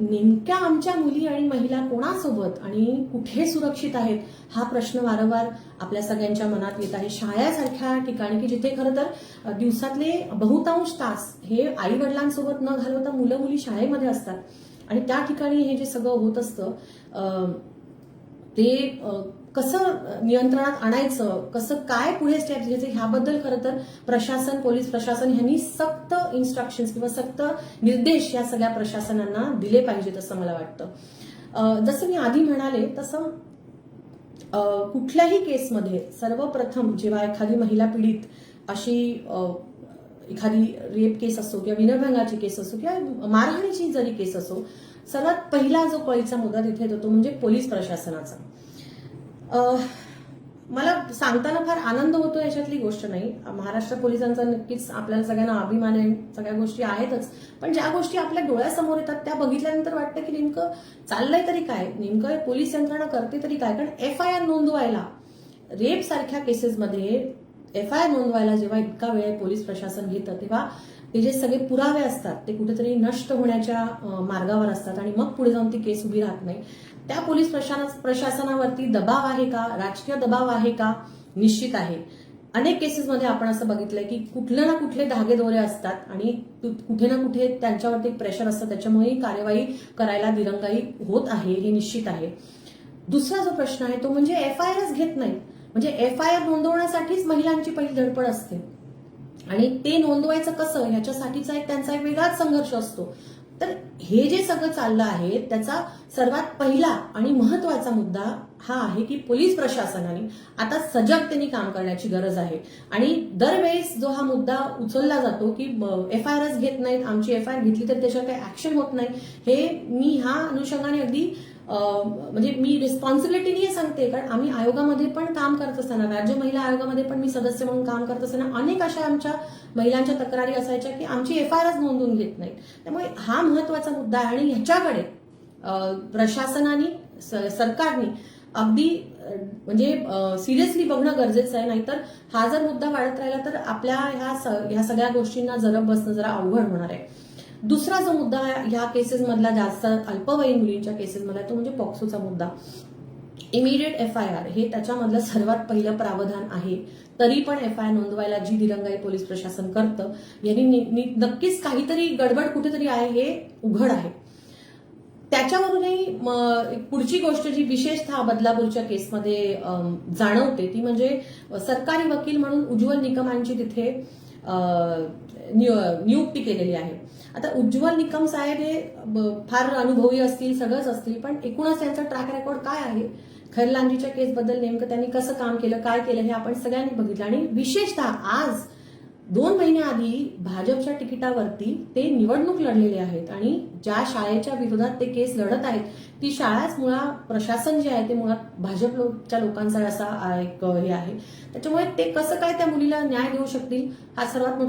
नेमक्या आमच्या मुली आणि महिला कोणासोबत आणि कुठे सुरक्षित आहेत हा प्रश्न वारंवार आपल्या सगळ्यांच्या मनात येत आहे. शाळेसारख्या ठिकाणी की जिथे खरं तर दिवसातले बहुतांश तास हे आई वडिलांसोबत न घालवता मुलं मुली शाळेमध्ये असतात. आणि त्या ठिकाणी हे जे सगळं होत असतं ते कसं नियंत्रणात आणायचं? कसं काय पुढे स्टेप घ्यायचं? ह्याबद्दल खरं तर प्रशासन पोलीस प्रशासन यांनी सक्त इन्स्ट्रक्शन्स किंवा सक्त निर्देश या सगळ्या प्रशासनांना दिले पाहिजेत असं मला वाटतं. जसं मी आधी म्हणाले तसं कुठल्याही केसमध्ये सर्वप्रथम जेव्हा एखादी महिला पीडित अशी एखादी रेप केस असो किंवा विनयभंगाची केस असो किंवा मारहाणीची जरी केस असो सर्वात पहिला जो कळीचा मुद्दा तिथे येतो तो म्हणजे पोलीस प्रशासनाचा. मला सांगताना फार आनंद होतो याच्यातली गोष्ट नाही. महाराष्ट्र पोलिसांचा नक्कीच आपल्याला सगळ्यांना अभिमान आहे. सगळ्या गोष्टी आहेतच. पण ज्या गोष्टी आपल्या डोळ्यासमोर येतात त्या बघितल्यानंतर वाटतं की नेमकं चाललंय तरी काय? नेमकं पोलीस यंत्रणा करते तरी काय? कारण एफ आय आर नोंदवायला रेप सारख्या केसेसमध्ये एफ आय आर नोंदवायला जेव्हा इतका वेळ पोलीस प्रशासन घेतं तेव्हा ते जे सगळे पुरावे असतात ते कुठेतरी नष्ट होण्याच्या मार्गावर असतात आणि मग पुढे जाऊन ती केस उभी राहत नाही. त्या पोलीस प्रशासनावरती दबाव आहे का? राजकीय दबाव आहे का? निश्चित आहे. अनेक केसेसमध्ये आपण असं बघितलंय की कुठले ना कुठले धागेदोरे असतात आणि कुठे ना कुठे त्यांच्यावरती प्रेशर असतं त्याच्यामुळे कार्यवाही करायला दिरंगाई होत आहे हे निश्चित आहे. दुसरा जो प्रश्न आहे तो म्हणजे एफ आय आरच घेत नाही म्हणजे एफ आय आर नोंदवण्यासाठीच महिलांची पहिली धडपड असते. आणि ते नोंदवायचं कसं? ह्याच्यासाठीचा एक त्यांचा एक वेगळाच संघर्ष असतो. तर हे जे सगळं चाललं आहे त्याचा सर्वात पहिला आणि महत्त्वाचा मुद्दा हा आहे की पोलीस प्रशासनाने आता सजगतेने काम करण्याची गरज आहे. आणि दरवेळेस जो हा मुद्दा उचलला जातो की एफ आय आरच घेत नाहीत आमची एफ आय आर घेतली तर त्याच्यावर काही ऍक्शन होत नाही हे मी ह्या अनुषंगाने अगदी म्हणजे मी रिस्पॉन्सिबिलिटीने सांगते कारण आम्ही आयोगामध्ये पण काम करत असताना राज्य महिला आयोगामध्ये पण मी सदस्य म्हणून काम करत असताना अनेक अशा आमच्या महिलांच्या तक्रारी असायच्या की आमची एफ आय आरच नोंदवून घेत नाहीत. त्यामुळे हा महत्त्वाचा मुद्दा आहे आणि ह्याच्याकडे प्रशासनाने स- सरकारने अगदी म्हणजे सिरियसली बघणं गरजेचं आहे. नाहीतर हा जर मुद्दा वाढत राहिला तर आपल्या ह्या स- ह्या सगळ्या गोष्टींना जरब बसणं जरा अवघड होणार आहे. दुसरा जो मुद्दा ह्या केसेसमधला जास्त अल्पवयीन मुलींच्या केसेसमधला तो म्हणजे पॉक्सोचा मुद्दा. इमिडिएट एफ आय आर हे त्याच्यामधलं सर्वात पहिलं प्रावधान आहे. तरी पण एफ आय आर नोंदवायला जी दिरंगाई पोलीस प्रशासन करतं यांनी नि- नि- नक्कीच काहीतरी गडबड कुठेतरी आहे हे उघड आहे. त्याच्यावरूनही एक पुढची गोष्ट जी विशेषतः बदलापूरच्या केसमध्ये जाणवते ती म्हणजे सरकारी वकील म्हणून उज्ज्वल निकमांची तिथे नियुक्ती केलेली आहे. आता उज्ज्वल निकम साहेब हे ब- फार अनुभवी असतील सगळंच असतील पण एकूणच त्यांचा ट्रॅक रेकॉर्ड काय आहे? खैरलांजीच्या केसबद्दल नेमकं त्यांनी कसं काम केलं काय केलं हे आपण सगळ्यांनी बघितलं. आणि विशेषतः आज दोन महिन्याआधी भाजपच्या तिकिटावरती ते निवडणूक लढलेले आहेत आणि ज्या शाळेच्या विरोधात ते केस लढत आहेत ती शाळाच मुळात प्रशासन जे आहे ते मुळात भाजप लोकच्या लोकांचा असा एक हे आहे. त्याच्यामुळे ते कसं काय त्या मुलीला न्याय देऊ शकतील हा सर्वात मोठा